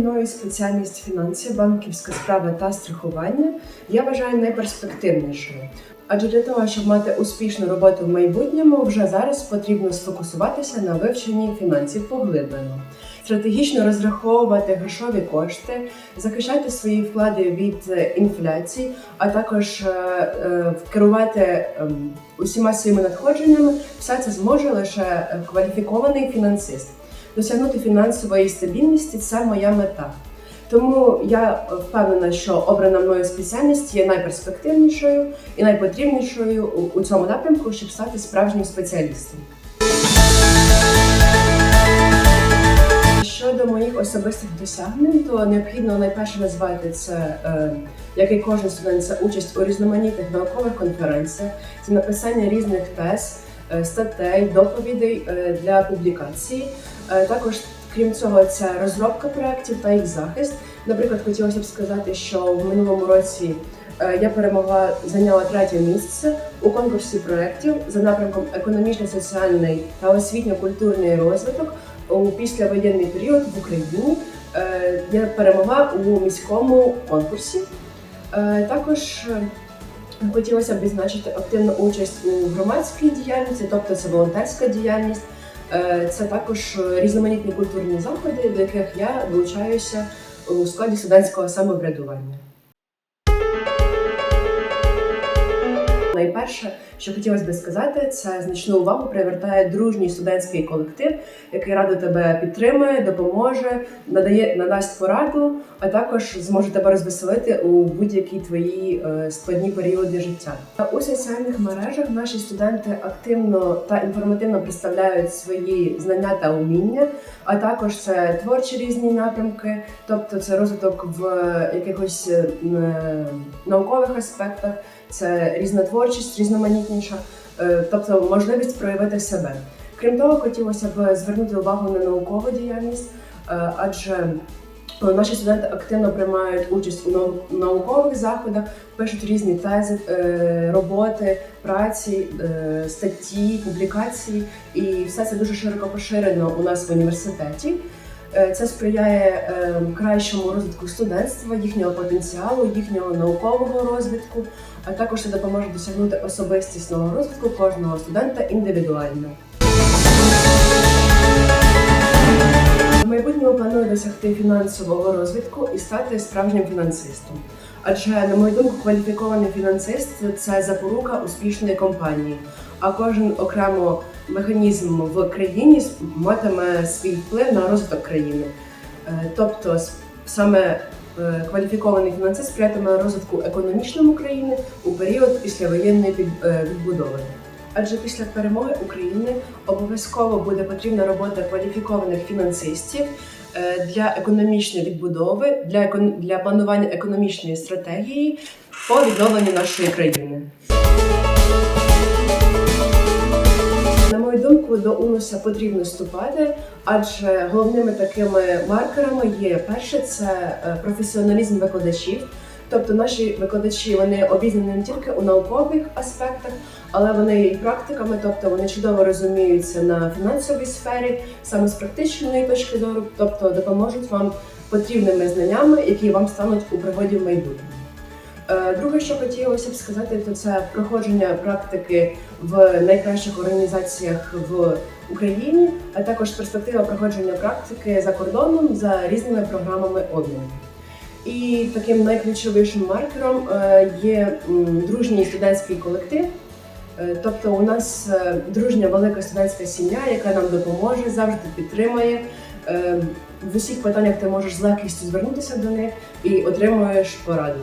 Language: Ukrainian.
маю спеціальність фінанси, банківська справа та страхування. Я вважаю найперспективнішою. Адже для того, щоб мати успішну роботу в майбутньому, вже зараз потрібно сфокусуватися на вивченні фінансів поглиблено, стратегічно розраховувати грошові кошти, захищати свої вклади від е, інфляції, а також е, е, керувати ем, усіма своїми надходженнями. Все це зможе лише кваліфікований фінансист. Досягнути фінансової стабільності це моя мета. Тому я впевнена, що обрана мною спеціальність є найперспективнішою і найпотрібнішою у- у цьому напрямку, щоб стати справжнім спеціалістом. Щодо моїх особистих досягнень, то необхідно найперше назвати це, е, як і кожен студент, це участь у різноманітних наукових конференціях, це написання різних тез, е, статей, доповідей е, для публікації. Е, Також, крім цього, це розробка проєктів та їх захист. Наприклад, хотілося б сказати, що в минулому році е, я перемогла, зайняла третє місце у конкурсі проєктів за напрямком економічно-соціальний та освітньо-культурний розвиток у післявоєнний період в Україні. Е, Я перемогла у міському конкурсі. Також хотілося б відзначити активну участь у громадській діяльності, тобто це волонтерська діяльність. Е, Це також е, різноманітні культурні заходи, до яких я долучаюся у складі студентського самоврядування. Найперше, що хотілося би сказати, це значну увагу привертає дружній студентський колектив, який радо тебе підтримує, допоможе, надає надасть пораду, а також зможе тебе розвеселити у будь-які твої е, складні періоди життя. У соціальних мережах наші студенти активно та інформативно представляють свої знання та уміння, а також це творчі різні напрямки, тобто це розвиток в якихось е, наукових аспектах це різнотворчість, різноманітніша, е, тобто можливість проявити себе. Крім того, хотілося б звернути увагу на наукову діяльність, е, адже е, наші студенти активно приймають участь у наукових заходах, пишуть різні тези, роботи, праці, статті, публікації, і все це дуже широко поширено у нас в університеті. Е, Це сприяє е, кращому розвитку студентства, їхнього потенціалу, їхнього наукового розвитку, а також це допоможе досягнути особистісного розвитку кожного студента індивідуально. В майбутньому планую досягти фінансового розвитку і стати справжнім фінансистом. Адже, на мою думку, кваліфікований фінансист це запорука успішної компанії, а кожен окремо механізм в країні матиме свій вплив на розвиток країни. Е, Тобто, саме е, кваліфікований фінансист сприятиме розвитку економічному країни у період післявоєнної е, відбудови. Адже після перемоги України обов'язково буде потрібна робота кваліфікованих фінансистів для економічної відбудови, для для планування економічної стратегії по відновленню нашої країни. До УНУСа потрібно вступати, адже головними такими маркерами є перше це е, професіоналізм викладачів. Тобто наші викладачі вони обізнані не тільки у наукових аспектах, але вони і практиками, тобто вони чудово розуміються на фінансовій сфері, саме з практичної точки зору, тобто допоможуть вам потрібними знаннями, які вам стануть у пригоді в майбутньому. Е, Друге, що хотілося б сказати, то це проходження практики в найкращих організаціях в Україні, а також перспектива проходження практики за кордоном за різними програмами обміну. І таким найключовішим маркером е, є дружній студентський колектив. Е, Тобто у нас дружня велика студентська сім'я, яка нам допоможе, завжди підтримає. Е, В усіх питаннях ти можеш з легкістю звернутися до них і отримуєш пораду.